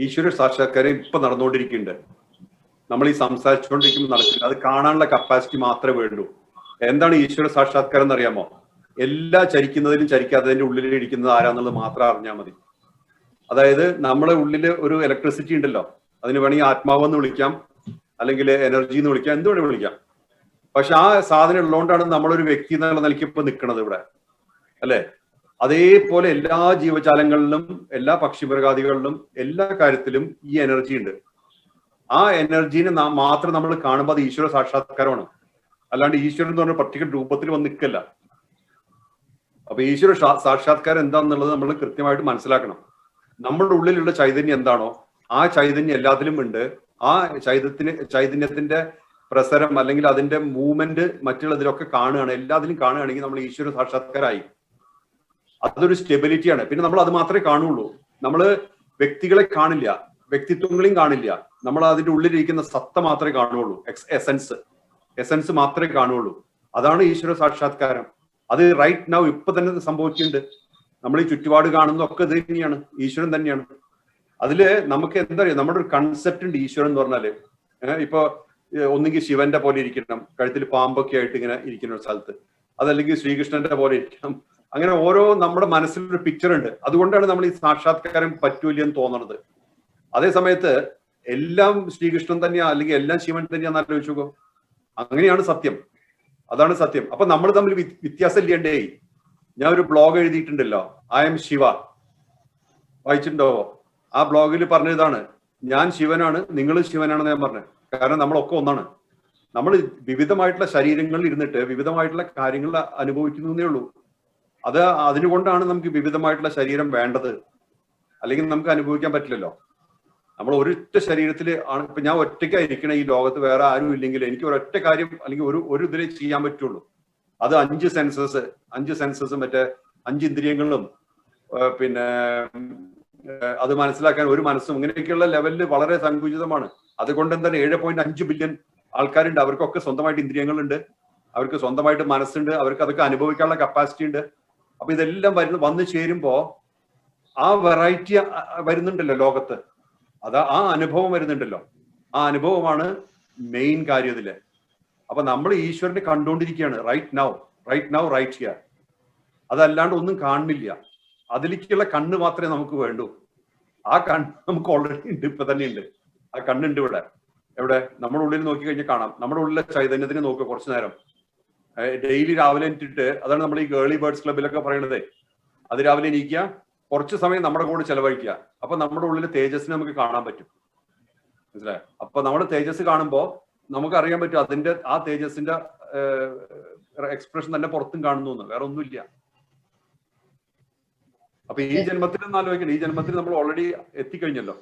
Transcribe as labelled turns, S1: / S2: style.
S1: ഈശ്വര സാക്ഷാത്കാരം ഇപ്പൊ നടന്നുകൊണ്ടിരിക്കുന്നുണ്ട്. നമ്മൾ ഈ സംസാരിച്ചുകൊണ്ടിരിക്കുമ്പോൾ നടക്കില്ല. അത് കാണാനുള്ള കപ്പാസിറ്റി മാത്രമേ വേണ്ടൂ. എന്താണ് ഈശ്വര സാക്ഷാത്കാരം എന്നറിയാമോ? എല്ലാ ചരിക്കുന്നതിലും ചരിക്കാത്തതിന്റെ ഉള്ളിൽ ഇരിക്കുന്നത് ആരാന്നുള്ളത് മാത്രം അറിഞ്ഞാൽ മതി. അതായത് നമ്മളെ ഉള്ളിൽ ഒരു ഇലക്ട്രിസിറ്റി ഉണ്ടല്ലോ. അതിന് വേണമെങ്കിൽ ആത്മാവെന്ന് വിളിക്കാം. അല്ലെങ്കിൽ എനർജി എന്ന് വിളിക്കാം. എന്ത് വേണമെങ്കിൽ വിളിക്കാം. പക്ഷെ ആ സാധനം ഉള്ളതുകൊണ്ടാണ് നമ്മളൊരു വ്യക്തി എന്നുള്ള നിലയ്ക്ക് ഇപ്പൊ നിൽക്കുന്നത് ഇവിടെ. അല്ലെ? അതേപോലെ എല്ലാ ജീവജാലങ്ങളിലും എല്ലാ പക്ഷിമൃഗാദികളിലും എല്ലാ കാര്യത്തിലും ഈ എനർജി ഉണ്ട്. ആ എനർജീനെ മാത്രം നമ്മൾ കാണുമ്പോൾ അത് ഈശ്വര സാക്ഷാത്കാരമാണ്. അല്ലാണ്ട് ഈശ്വരൻ എന്ന് പറഞ്ഞ പർട്ടിക്കുലർ രൂപത്തിൽ വന്ന് നിൽക്കല്ല. അപ്പൊ ഈശ്വര സാക്ഷാത്കാരം എന്താണെന്നുള്ളത് നമ്മൾ കൃത്യമായിട്ട് മനസ്സിലാക്കണം. നമ്മുടെ ഉള്ളിലുള്ള ചൈതന്യം എന്താണോ ആ ചൈതന്യം എല്ലാത്തിലും ഉണ്ട്. ആ ചൈതത്തിന് ചൈതന്യത്തിന്റെ പ്രസരം അല്ലെങ്കിൽ അതിന്റെ മൂവ്മെന്റ് മറ്റുള്ളതിലൊക്കെ കാണുകയാണ്. എല്ലാത്തിലും കാണുകയാണെങ്കിൽ നമ്മൾ ഈശ്വര സാക്ഷാത്കാരായി. അതൊരു സ്റ്റെബിലിറ്റിയാണ്. പിന്നെ നമ്മൾ അത് മാത്രമേ കാണുള്ളൂ. നമ്മൾ വ്യക്തികളെ കാണില്ല. വ്യക്തിത്വങ്ങളെയും കാണില്ല. നമ്മൾ അതിന്റെ ഉള്ളിലിരിക്കുന്ന സത്ത മാത്രമേ കാണുള്ളൂ. X essence. എസൻസ് മാത്രമേ കാണുള്ളൂ. അതാണ് ഈശ്വര സാക്ഷാത്കാരം. അത് റൈറ്റ് നൗ ഇപ്പൊ തന്നെ സംഭവിച്ചിട്ടുണ്ട്. നമ്മൾ ഈ ചുറ്റുപാട് കാണുന്നതൊക്കെ ഇത് തന്നെയാണ്. ഈശ്വരൻ തന്നെയാണ്. അതിൽ നമുക്ക് എന്താ പറയുക നമ്മുടെ ഒരു കൺസെപ്റ്റ് ഉണ്ട് ഈശ്വരൻ എന്ന് പറഞ്ഞാൽ. ഇപ്പൊ ഒന്നുകിൽ ശിവന്റെ പോലെ ഇരിക്കണം. കഴുത്തിൽ പാമ്പൊക്കെ ആയിട്ട് ഇങ്ങനെ ഇരിക്കുന്ന ഒരു സ്ഥലത്ത്. അതല്ലെങ്കിൽ ശ്രീകൃഷ്ണന്റെ പോലെ ഇരിക്കണം. അങ്ങനെ ഓരോ നമ്മുടെ മനസ്സിലൊരു പിക്ചർ ഉണ്ട്. അതുകൊണ്ടാണ് നമ്മൾ ഈ സാക്ഷാത്കാരം പറ്റൂല എന്ന് തോന്നുന്നത് അതേ സമയത്ത് എല്ലാം ശ്രീകൃഷ്ണൻ തന്നെയാ അല്ലെങ്കിൽ എല്ലാം ശിവൻ തന്നെയാന്ന് ആലോചിച്ചോക്കോ. അങ്ങനെയാണ് സത്യം. അതാണ് സത്യം. അപ്പൊ നമ്മൾ തമ്മിൽ വ്യ- വ്യത്യാസം ഇല്ലേണ്ടേ ഞാൻ ഒരു ബ്ലോഗ് എഴുതിയിട്ടുണ്ടല്ലോ. ഐ എം ശിവ വായിച്ചിട്ടുണ്ടോ? ആ ബ്ലോഗിൽ പറഞ്ഞതാണ് ഞാൻ ശിവനാണ് നിങ്ങൾ ശിവനാണെന്ന് ഞാൻ പറഞ്ഞത് കാരണം നമ്മളൊക്കെ ഒന്നാണ്. നമ്മൾ വിവിധമായിട്ടുള്ള ശരീരങ്ങളിൽ ഇരുന്നിട്ട് വിവിധമായിട്ടുള്ള കാര്യങ്ങൾ അനുഭവിക്കുന്നേ ഉള്ളൂ. അത് അതിനുകൊണ്ടാണ് നമുക്ക് വിവിധമായിട്ടുള്ള ശരീരം വേണ്ടത്. അല്ലെങ്കിൽ നമുക്ക് അനുഭവിക്കാൻ പറ്റില്ലല്ലോ. നമ്മൾ ഒരൊറ്റ ശരീരത്തിൽ ആണ്. ഇപ്പൊ ഞാൻ ഒറ്റയ്ക്കായിരിക്കണ ഈ ലോകത്ത് വേറെ ആരും ഇല്ലെങ്കിൽ എനിക്ക് ഒരൊറ്റ കാര്യം അല്ലെങ്കിൽ ഒരു ഒരു ഇതിലേ ചെയ്യാൻ പറ്റുള്ളൂ. അത് അഞ്ച് സെൻസസ് അഞ്ച് സെൻസസ് മറ്റേ അഞ്ച് ഇന്ദ്രിയങ്ങളും പിന്നെ അത് മനസ്സിലാക്കാൻ ഒരു മനസ്സും ഇങ്ങനെയൊക്കെയുള്ള ലെവലിൽ വളരെ സങ്കുചിതമാണ്. അതുകൊണ്ട് തന്നെ ഏഴ് പോയിന്റ് അഞ്ച് ബില്യൺ ആൾക്കാരുണ്ട്. അവർക്കൊക്കെ സ്വന്തമായിട്ട് ഇന്ദ്രിയങ്ങളുണ്ട്. അവർക്ക് സ്വന്തമായിട്ട് മനസ്സുണ്ട്. അവർക്ക് അതൊക്കെ അനുഭവിക്കാനുള്ള കപ്പാസിറ്റി ഉണ്ട്. അപ്പൊ ഇതെല്ലാം വരുന്ന വന്നു ചേരുമ്പോ ആ വെറൈറ്റി വരുന്നുണ്ടല്ലോ ലോകത്ത്. അതാ ആ അനുഭവം വരുന്നുണ്ടല്ലോ. ആ അനുഭവമാണ് മെയിൻ കാര്യം ഇതിൽ. അപ്പൊ നമ്മൾ ഈശ്വരനെ കണ്ടുകൊണ്ടിരിക്കുകയാണ് right now right now right here അതല്ലാണ്ട് ഒന്നും കാണുന്നില്ല. അതിലേക്കുള്ള കണ്ണ് മാത്രമേ നമുക്ക് വേണ്ടൂ. ആ കണ്ണ് നമുക്ക് ഓൾറെഡി ഉണ്ട് ഇപ്പൊ തന്നെ ഉണ്ട്. ആ കണ്ണുണ്ട് ഇവിടെ. എവിടെ? നമ്മുടെ ഉള്ളിൽ നോക്കി കഴിഞ്ഞാൽ കാണാം. നമ്മുടെ ഉള്ളിലെ ചൈതന്യത്തിന് നോക്കുക കുറച്ചു നേരം. ഡെയിലി രാവിലെ എണീറ്റിട്ട് അതാണ് നമ്മൾ ഈ ഗേളി ബേർഡ്സ് ക്ലബിലൊക്കെ പറയണത്. അത് രാവിലെ എണീക്കുക കുറച്ച് സമയം നമ്മുടെ കൂടെ ചെലവഴിക്കുക അപ്പൊ നമ്മുടെ ഉള്ളിൽ തേജസ്സിനെ നമുക്ക് കാണാൻ പറ്റും. മനസ്സിലായോ? അപ്പൊ നമ്മുടെ തേജസ് കാണുമ്പോൾ നമുക്ക് അറിയാൻ പറ്റും അതിന്റെ ആ തേജസിന്റെ എക്സ്പ്രഷൻ തന്നെ പുറത്തും കാണുന്നു വേറെ ഒന്നുമില്ല അപ്പൊ ഈ ജന്മത്തിൽ ഒന്ന് ആലോചിക്കണം. ഈ ജന്മത്തിൽ നമ്മൾ ഓൾറെഡി എത്തിക്കഴിഞ്ഞല്ലോ.